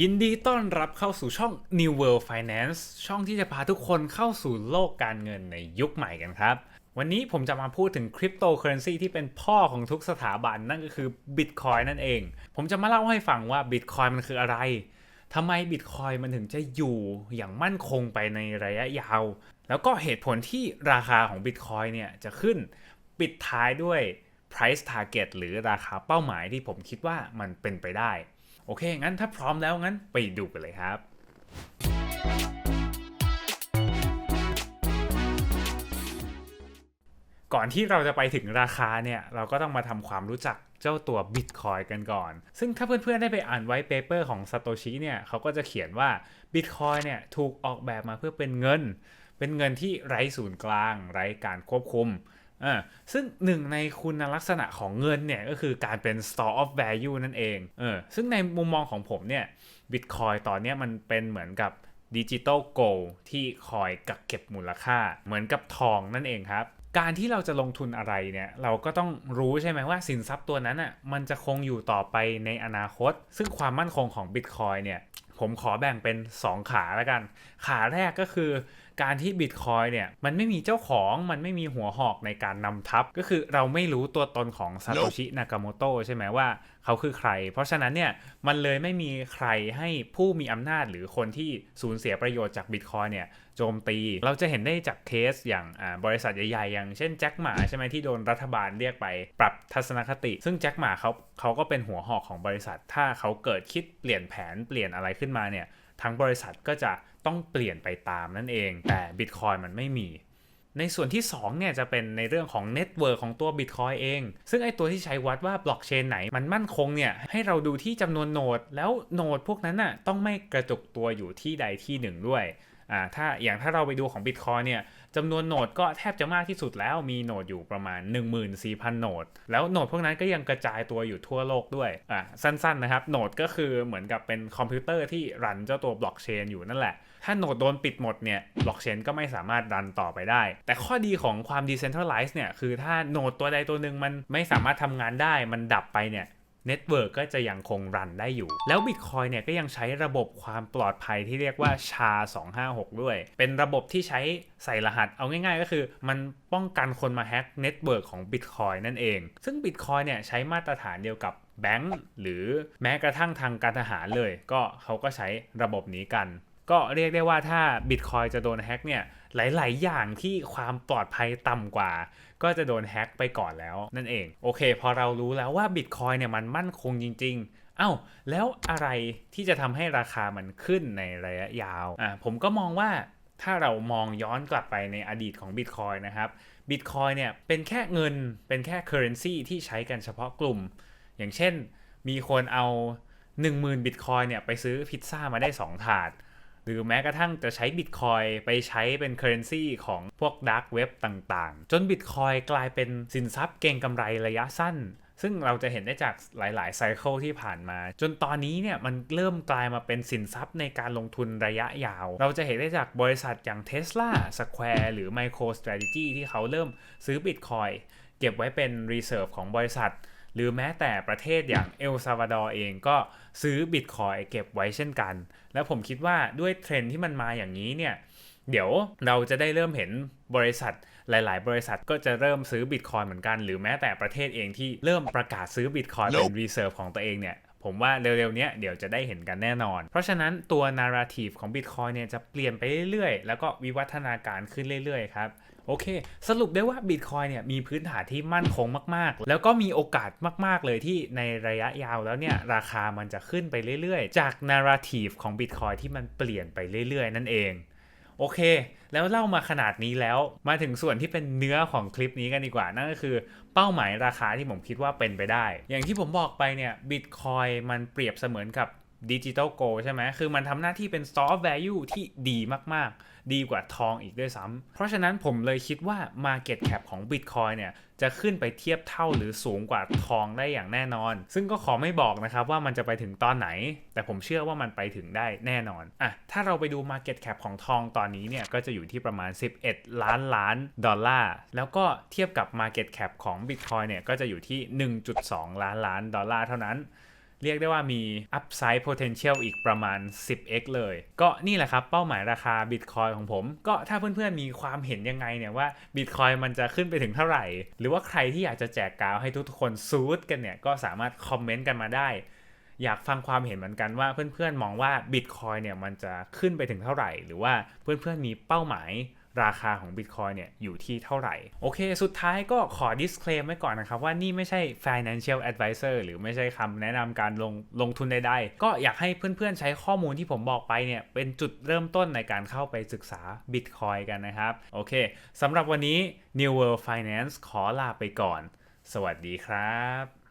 ยินดีต้อนรับเข้าสู่ช่อง New World Finance ช่องที่จะพาทุกคนเข้าสู่โลกการเงินในยุคใหม่กันครับ วันนี้ผมจะมาพูดถึงคริปโตเคอเรนซีที่เป็นพ่อของทุกสถาบันนั่นก็คือ Bitcoin นั่นเอง ผมจะมาเล่าให้ฟังว่า Bitcoin มันคืออะไรทำไม Bitcoin มันถึงจะอยู่อย่างมั่นคงไปในระยะยาว แล้วก็เหตุผลที่ราคาของ Bitcoin เนี่ยจะขึ้นปิดท้ายด้วย price target หรือราคาเป้าหมายที่ผมคิดว่ามันเป็นไปได้ โอเค งั้นถ้าพร้อมแล้วงั้นไปดูกันเลยครับ ก่อนที่เราจะไปถึงราคาเนี่ย เราก็ต้องมาทำความรู้จักเจ้าตัว Bitcoin กันก่อน ซึ่งถ้าเพื่อนๆ ได้ไปอ่านไว้เปเปอร์ของ Satoshi เนี่ยเขาก็จะเขียนว่า Bitcoin เนี่ยถูกออกแบบมาเพื่อเป็นเงิน เป็นเงินที่ไร้ศูนย์กลาง ไร้การควบคุม อ่าซึ่งหนึ่งในคุณลักษณะของเงินเนี่ยก็คือการเป็น store of value นั่นเองเออซึ่งในมุมมองของผมเนี่ย Bitcoin ตอนนี้มันเป็นเหมือนกับดิจิตอลโกลที่คอยกักเก็บมูลค่า เหมือนกับทองนั่นเองครับ การที่เราจะลงทุนอะไรเนี่ย เราก็ต้องรู้ใช่ไหมว่าสินทรัพย์ตัวนั้นอะมันจะคงอยู่ต่อไปในอนาคต ซึ่งความมั่นคงของ Bitcoin เนี่ย ผมขอแบ่งเป็น 2 ขาแล้วกัน ขาแรกก็คือการที่บิตคอยเนี่ยมันไม่มีเจ้าของมันไม่มีหัวหอกในการนำทัพก็คือเราไม่รู้ตัวตนของซาโตชินากาโมโตใช่ไหมว่าเขาคือใคร เพราะฉะนั้นเนี่ยมันเลยไม่มีใครให้ผู้มีอำนาจหรือคนที่สูญเสียประโยชน์จากบิตคอยเนี่ยโจมตี เราจะเห็นได้จากเคสอย่างบริษัทใหญ่ๆอย่างเช่นแจ็คหมาใช่ไหมที่โดนรัฐบาลเรียกไปปรับทัศนคติ ซึ่งแจ็คหมาเขาเขาก็เป็นหัวหอกของบริษัท ถ้าเขาเกิดคิดเปลี่ยนแผนเปลี่ยนอะไรขึ้นมาเนี่ยทั้งบริษัทก็จะต้องเปลี่ยนไปตามนั่นเอง แต่ Bitcoin มันไม่มี ในส่วนที่2เนี่ยจะเป็นในเรื่องของเน็ตเวิร์กของตัว Bitcoin เอง ซึ่งไอตัวที่ใช้วัดว่าบล็อกเชนไหนมันมั่นคงเนี่ยให้เราดูที่จำนวนโนด แล้วโนดพวกนั้นน่ะต้องไม่กระจุกตัวอยู่ที่ใดที่หนึ่งด้วย อ่าถ้าอย่างถ้าเราไปดูของ Bitcoin เนี่ยจำนวนโหนดก็แทบจะมากที่สุดแล้วมีโหนดอยู่ประมาณ 14,000 โหนด แล้วโหนดพวกนั้นก็ยังกระจายตัวอยู่ทั่วโลกด้วยอะสั้นๆนะครับโหนดก็คือเหมือนกับเป็นคอมพิวเตอร์ที่รันเจ้าตัวบล็อกเชนอยู่นั่นแหละ ถ้าโหนดโดนปิดหมดเนี่ยบล็อกเชนก็ไม่สามารถรันต่อไปได้ แต่ข้อดีของความ decentralized เนี่ยคือถ้าโนดตัวใดตัวหนึ่งมันไม่สามารถทำงานได้มันดับไปเนี่ย เน็ตเวิร์กก็จะยังคงรันได้อยู่ แล้ว Bitcoin เนี่ยก็ยังใช้ระบบความปลอดภัยที่เรียกว่า SHA-256 ด้วย เป็นระบบที่ใช้ใส่รหัส เอาง่ายๆ ก็คือ มันป้องกันคนมาแฮ็กเน็ตเวิร์กของ Bitcoin นั่นเอง ซึ่ง Bitcoin เนี่ยใช้มาตรฐานเดียวกับแบงก์หรือแม้กระทั่งทางการทหารเลย ก็เขาก็ใช้ระบบนี้กัน ก็เรียกได้ว่าถ้า Bitcoin จะโดนแฮ็กเนี่ยหลาย ๆ อย่างที่ความปลอดภัยต่ำกว่า ก็จะโดนแฮ็กไปก่อนแล้วนั่นเอง โอเค พอเรารู้แล้วว่า Bitcoin เนี่ยมันมั่นคงจริง ๆเอา้าแล้วอะไรที่จะทำให้ราคามันขึ้นในระยะยาวอะผมก็มองว่าถ้าเรามองย้อนกลับไปในอดีตของ Bitcoin นะครับ Bitcoin เนี่ยเป็นแค่เงินเป็นแค่ Currency ที่ใช้กันเฉพาะกลุ่ม อย่างเช่นมีคนเอา 10,000 Bitcoin เนี่ยไปซื้อพิซซ่ามาได้ 2 ถาด หรือแม้กระทั่งจะใช้บิตคอยไปใช้เป็นเคอร์เรนซีของพวกดาร์กเว็บต่างๆ จนบิตคอยกลายเป็นสินทรัพย์เก่งกำไรระยะสั้น ซึ่งเราจะเห็นได้จากหลายๆไซเคิลที่ผ่านมา จนตอนนี้เนี่ยมันเริ่มกลายมาเป็นสินทรัพย์ในการลงทุนระยะยาว เราจะเห็นได้จากบริษัทอย่าง Tesla Square หรือ MicroStrategy ที่เขาเริ่มซื้อบิตคอยเก็บไว้เป็นรีเซิร์ฟของบริษัท หรือแม้แต่ประเทศอย่างเอลซาวาดอร์เองก็ซื้อบิตคอยเก็บไว้เช่นกัน แล้วผมคิดว่าด้วยเทรนที่มันมาอย่างนี้เนี่ยเดี๋ยวเราจะได้เริ่มเห็นบริษัทหลาย ๆ บริษัทก็จะเริ่มซื้อบิตคอยเหมือนกัน หรือแม้แต่ประเทศเองที่เริ่มประกาศซื้อบิตคอยเป็นรีเซิร์ฟของตัวเองเนี่ยผมว่าเร็วๆเนี้ยเดี๋ยวจะได้เห็นกันแน่นอน เพราะฉะนั้นตัวนาราทีฟของ Bitcoin เนี่ยจะเปลี่ยนไปเรื่อยๆ แล้วก็วิวัฒนาการขึ้นเรื่อยๆ ครับ โอเค สรุปได้ว่า Bitcoin เนี่ยมีพื้นฐานที่มั่นคงมาก ๆ แล้วก็มีโอกาสมาก ๆ เลยที่ในระยะยาวแล้วเนี่ย ราคามันจะขึ้นไปเรื่อย ๆ จากนาราทีฟของ Bitcoin ที่มันเปลี่ยนไปเรื่อย ๆ นั่นเอง โอเค แล้วเล่ามาขนาดนี้แล้วมาถึงส่วนที่เป็นเนื้อของคลิปนี้กันดีกว่า นั่นก็คือเป้าหมายราคาที่ผมคิดว่าเป็นไปได้ อย่างที่ผมบอกไปเนี่ยบิตคอยมันเปรียบเสมือนกับ ดิจิ t a ลโกใช่ไหมคือมันทำหน้าที่เป็น store of value ที่ดีมาก ๆ ดีกว่าทองอีกด้วยซ้ำเพราะฉะนั้นผมเลยคิดว่า Market Cap ของ Bitcoin เนี่ย จะขึ้นไปเทียบเท่าหรือสูงกว่าทองได้อย่างแน่นอน ซึ่งก็ขอไม่บอกนะครับว่ามันจะไปถึงตอนไหน แต่ผมเชื่อว่ามันไปถึงได้แน่นอนอะถ้าเราไปดู Market Cap ของทองตอนนี้เนี่ย ก็จะอยู่ที่ประมาณ 11 ล้านล้านดอลลาร์ แล้วก็เทียบกับ Market Cap ของ Bitcoin เนี่ย ก็จะอยู่ที่ 1.2 ล้านล้านดอลลาร์เท่านั้น เรียกได้ว่ามี upside potential อีกประมาณ 10x เลย ก็นี่แหละครับเป้าหมายราคา Bitcoin ของผม ก็ถ้าเพื่อนๆมีความเห็นยังไงเนี่ยว่า Bitcoin มันจะขึ้นไปถึงเท่าไหร่ หรือว่าใครที่อยากจะแจกกาวให้ทุกๆคนซูดกันเนี่ย ก็สามารถคอมเมนต์กันมาได้ อยากฟังความเห็นเหมือนกันว่าเพื่อนๆมองว่า Bitcoin เนี่ยมันจะขึ้นไปถึงเท่าไหร่ หรือว่าเพื่อนๆมีเป้าหมาย ราคาของ Bitcoin เนี่ยอยู่ที่เท่าไหร่ โอเค สุดท้ายก็ขอ disclaim ไว้ก่อนนะครับ ว่านี่ไม่ใช่ financial advisor หรือไม่ใช่คำแนะนำการลงลงทุนใดๆ ก็อยากให้เพื่อนๆใช้ข้อมูลที่ผมบอกไปเนี่ย เป็นจุดเริ่มต้นในการเข้าไปศึกษา Bitcoin กันนะครับ โอเคสำหรับวันนี้ New World Finance ขอลาไปก่อน สวัสดีครับ